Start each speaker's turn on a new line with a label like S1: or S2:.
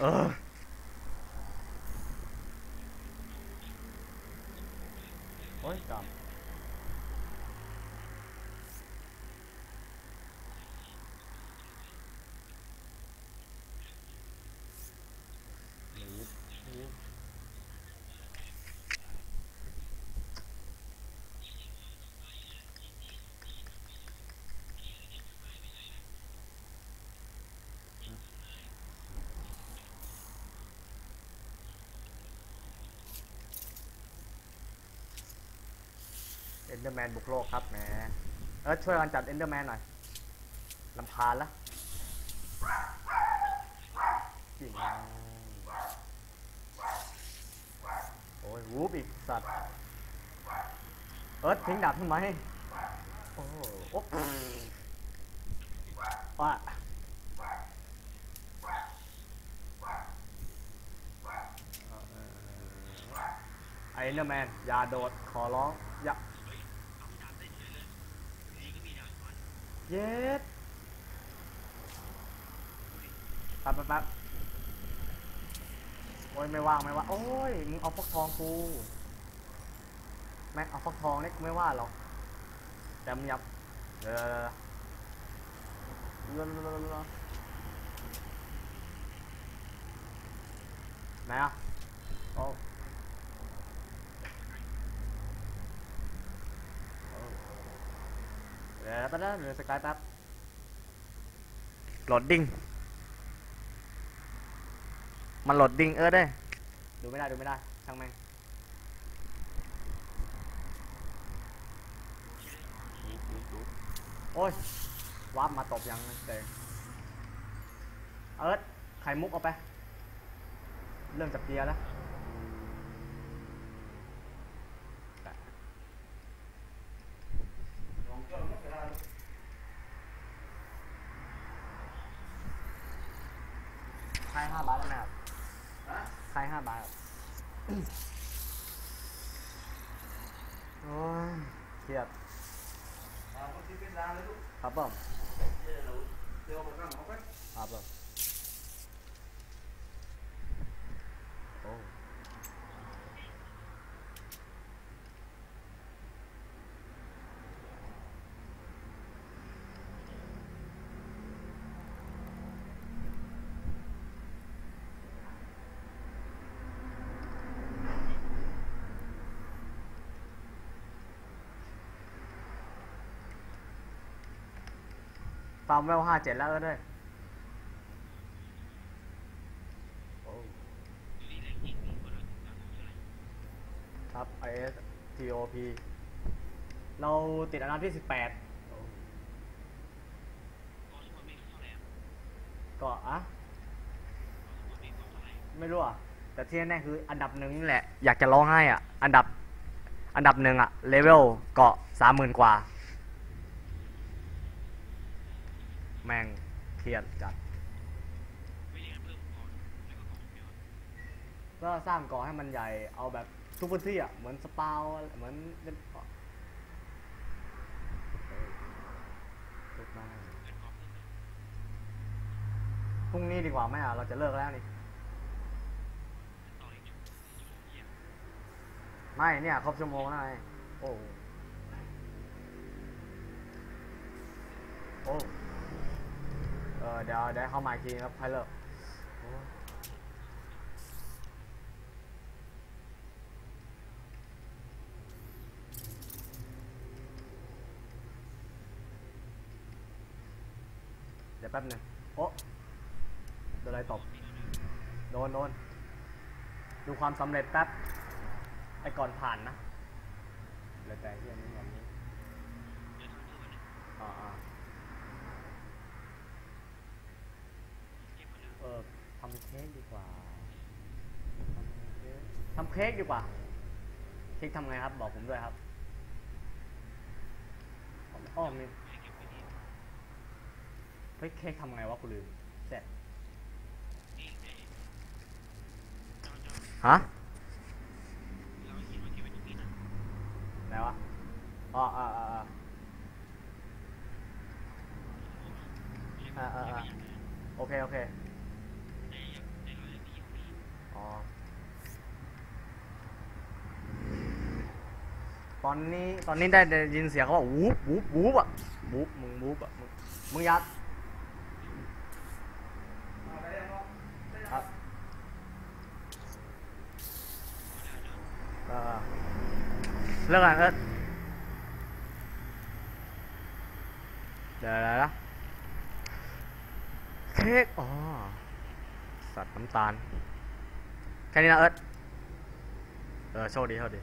S1: เออ เอนเดอร์แมนบุกโลกครับแหมเออช่วยกันจับเอนเดอร์แมนหน่อยลำพานละจริงนะโอ้ยวูบอีกสัตว์เอิร์ธทิ้งดาบทำไมโอ้โหโอ๊ะว่าไอเนอร์แมนอย่าโดดขอร้องอย่า เย็ดแป๊บแป๊บแป๊บโอ้ยไม่ว่างไม่ว่างโอ้ยมึงเอาฟักทองกูแม่เอาฟักทองเนี่ยกูไม่ว่าหรอกแต่มึงยับเดี๋ยวเดี๋ยวเดี๋ยวเดี๋ยวเดี๋ยวเดี๋ยวไหนอะโอ้โอ้เดี๋ยวแป๊บนะเดี๋ยวสกายแป๊บโหลดดิ้งมันโหลดดิ้งเออได้ ดูไม่ได้ดูไม่ได้ช่างแม่งโอ้ยวับมาตบยังเตงเอิร์ธไข่มุกเอาไป เริ่มจากเกียร์แล้ว ใครห้าบาทแล้วนะครับใครห้าบาทโอ้ยเครียบครับผมครับผมโอ้ ฟาร์มเวลห้าเจ็ดแล้วเออด้วยโอ้ครับ IS TOP เราติดอันดับที่สิบแปดก็อะไม่รู้อะ แต่ที่แน่ๆคืออันดับหนึ่งนี่แหละ อยากจะร้องไห้อะ อันดับ อันดับหนึ่งอะ เลเวลเกาะสามหมื่นกว่า แม่งเครียดจัด ก็สร้างเกาะให้มันใหญ่ เอาแบบทุกพื้นที่อะ เหมือนสปาวเหมือนเล่นเกาะสุดมากพรุ่งนี้ดีกว่าไหมอะ เราจะเลิกแล้วนี่ ไม่เนี่ย ครบชั่วโมงแล้วไงโอ้ โอ้ เออเดี๋ยวเดี๋ยวเข้ามาทีครับให้เลิกเดี๋ยวแป๊บหนึงโอ้โดนอะไรตบโดนโดนดูความสำเร็จแป๊บไอ้ก่อนผ่านนะเหลยแต่ที่อันนี้แบบนี้อ่าอ่า เออทำเค้ กดีกว่าทำเค้กทำเค้กดีกว่าเค้กทำไงครับ บอกผมด้วยครับผมอ้อมนี่เฮ้ยเค้กทำไงวะกูลืมเสร็จฮะไหนวะอ๋ออ่าอ่าอ่าอ่าอ่าอ่าโอเค โอเค อนนี้ตอนนี้ได้ได้ยินเสียงเขาว่าวูบวูบวูบอะวูบมึงวูบอะมึงมึงยัดครับเออเลิกกันเอิร์ธเดี๋ยวอะไรนะเค้กอ๋อสัตว์น้ำตาลแค่นี้นะเอิร์ธเออโชคดีโชคดี